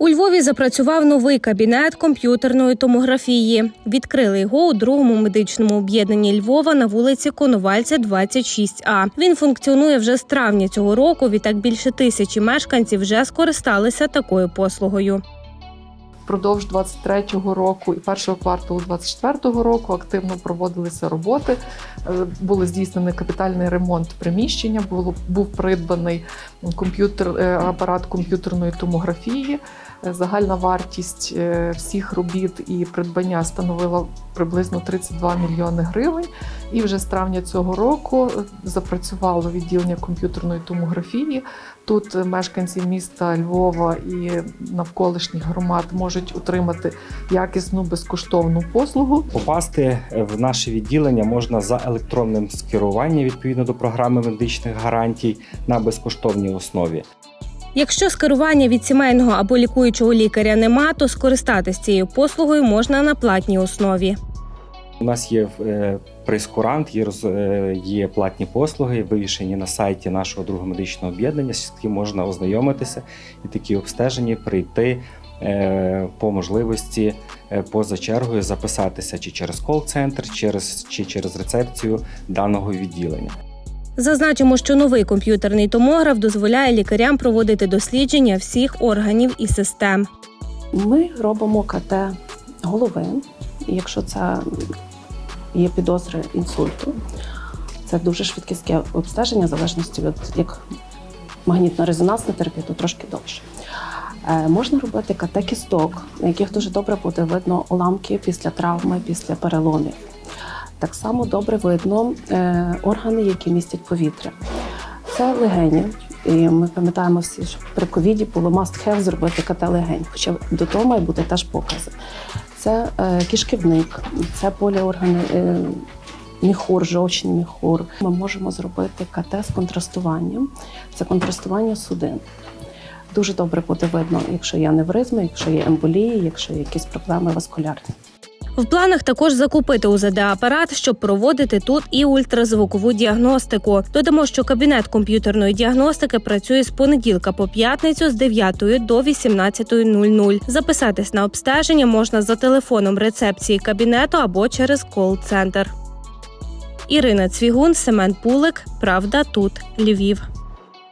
У Львові запрацював новий кабінет комп'ютерної томографії. Відкрили його у другому медичному об'єднанні Львова на вулиці Коновальця, 26А. Він функціонує вже з травня цього року. Відтак більше тисячі мешканців вже скористалися такою послугою. Впродовж 23-го року і першого кварталу 24-го року активно проводилися роботи. Е, Було здійснений капітальний ремонт приміщення. Було був придбаний комп'ютер е, апарат комп'ютерної томографії. Е, Загальна вартість всіх робіт і придбання становила приблизно 32 мільйони гривень. І вже з травня цього року е, запрацювало відділення комп'ютерної томографії. Тут е, мешканці міста Львова і навколишніх громад можуть отримати якісну безкоштовну послугу. Попасти в наше відділення можна за електронним скеруванням відповідно до програми медичних гарантій на безкоштовній основі. Якщо скерування від сімейного або лікуючого лікаря нема, то скористатись цією послугою можна на платній основі. У нас є е, прейскурант, є, роз- е, є платні послуги, вивішені на сайті нашого другого медичного об'єднання, з яким можна ознайомитися і такі обстеження прийти е, по можливості е, поза чергою записатися чи через кол-центр, через, чи через рецепцію даного відділення. Зазначимо, що новий комп'ютерний томограф дозволяє лікарям проводити дослідження всіх органів і систем. Ми робимо КТ голови, якщо це є підозри інсульту. Це дуже швидкісне обстеження, в залежності від як магнітно-резонансна терапія, то трошки довше. Е, можна робити КТ кісток, на яких дуже добре буде видно уламки після травми, після переломів. Так само добре видно е, органи, які містять повітря. Це легені. І ми пам'ятаємо всі, що при ковіді було must have зробити КТ легень, хоча до того має бути теж покази. Це е, кишківник, це поліоргани, е, міхур, жовчний міхур. Ми можемо зробити КТ з контрастуванням. Це контрастування судин. Дуже добре буде видно, якщо є аневризми, якщо є емболії, якщо є якісь проблеми васкулярні. В планах також закупити УЗД-апарат, щоб проводити тут і ультразвукову діагностику. Додамо, що кабінет комп'ютерної діагностики працює з понеділка по п'ятницю з 9 до 18.00. Записатись на обстеження можна за телефоном рецепції кабінету або через кол-центр. Ірина Цвігун, Семен Пулик. Правда, тут Львів.